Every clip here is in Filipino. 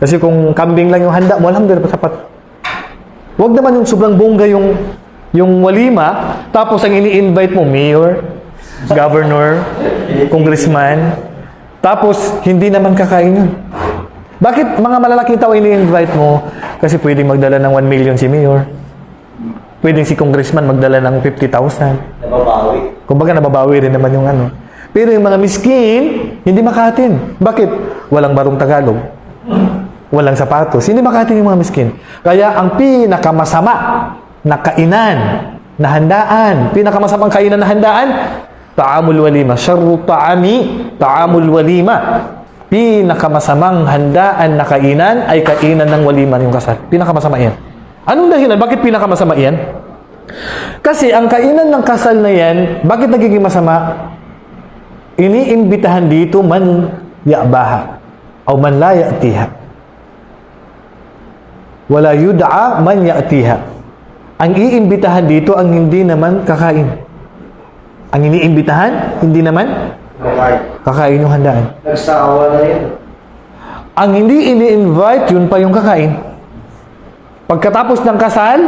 Kasi kung kambing lang yung handa mo, alhamdulillah, sapat. Huwag naman yung sobrang bongga yung yung walima, tapos ang ini-invite mo, mayor, governor, congressman, tapos hindi naman kakain yun. Bakit mga malalaking tao ini-invite mo? Kasi pwedeng magdala ng 1 million si mayor. Pwedeng si congressman magdala ng 50,000. Nababawi. Kumbaga nababawi rin naman yung ano. Pero yung mga miskin, hindi makatin. Bakit? Walang barong Tagalog. Walang sapatos. Hindi makatin yung mga miskin. Kaya ang pinakamasama na kainan, na handaan, pinakamasamang kainan na handaan, ta'amul walima. Syarru ta'ami, ta'amul walima. Pinakamasamang handaan na kainan ay kainan ng walima yung kasal. Pinakamasama yan. Anong dahilan? Bakit pinakamasama yan? Kasi ang kainan ng kasal na yan, bakit nagiging masama? Iniimbitahan dito man ya'baha o man la ya'tiha. Wala yud'a man ya'tiha. Ang iimbitahan dito ang hindi naman kakain. Ang iniimbitahan, hindi naman kakain yung handaan. Nagsawa na yun. Ang hindi ini-invite, yun pa yung kakain. Pagkatapos ng kasal,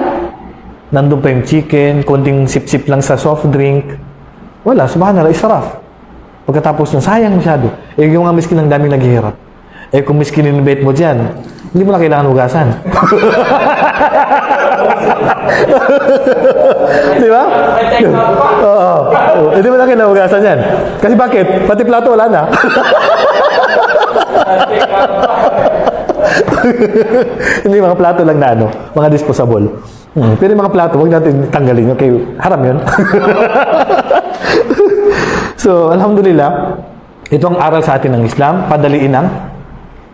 nandun pa yung chicken, konting sip-sip lang sa soft drink. Wala, subhanallah, israf. Pagkatapos ng sayang masyado. Eh, yung mga miskin ang daming naghihirap. Eh, kung miskin in-invite mo dyan, hindi mo na kailangan hugasan. Di ba? Oo. Hindi mo na kailangan hugasan yan. Kasi bakit? Pati plato wala na. Hindi mga plato lang na ano, mga disposable. Hmm. Pero mga plato, huwag natin tanggalin. Okay, haram yun. so, alhamdulillah, ito ang aral sa atin ng Islam, padaliin ang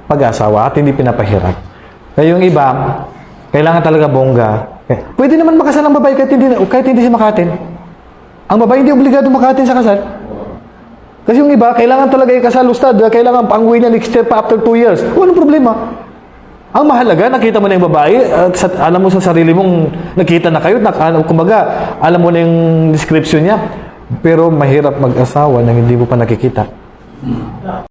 pag-asawa at hindi pinapahirap. Kaya yung iba, kailangan talaga bongga. Eh, Pwede naman makasal ang babae kahit hindi, kahit hindi siya makatin. Ang babae hindi obligado makatin sa kasal. Kasi yung iba, kailangan talaga ikasal, ustad. Kailangan pang-uwi niya next year pa after two years. Walang problema. Ang mahalaga, nakita mo na yung babae, at sa, alam mo sa sarili mong nakita na kayo, nak, ano, kumbaga, alam mo na yung description niya. Pero mahirap mag-asawa nang hindi mo pa nakikita.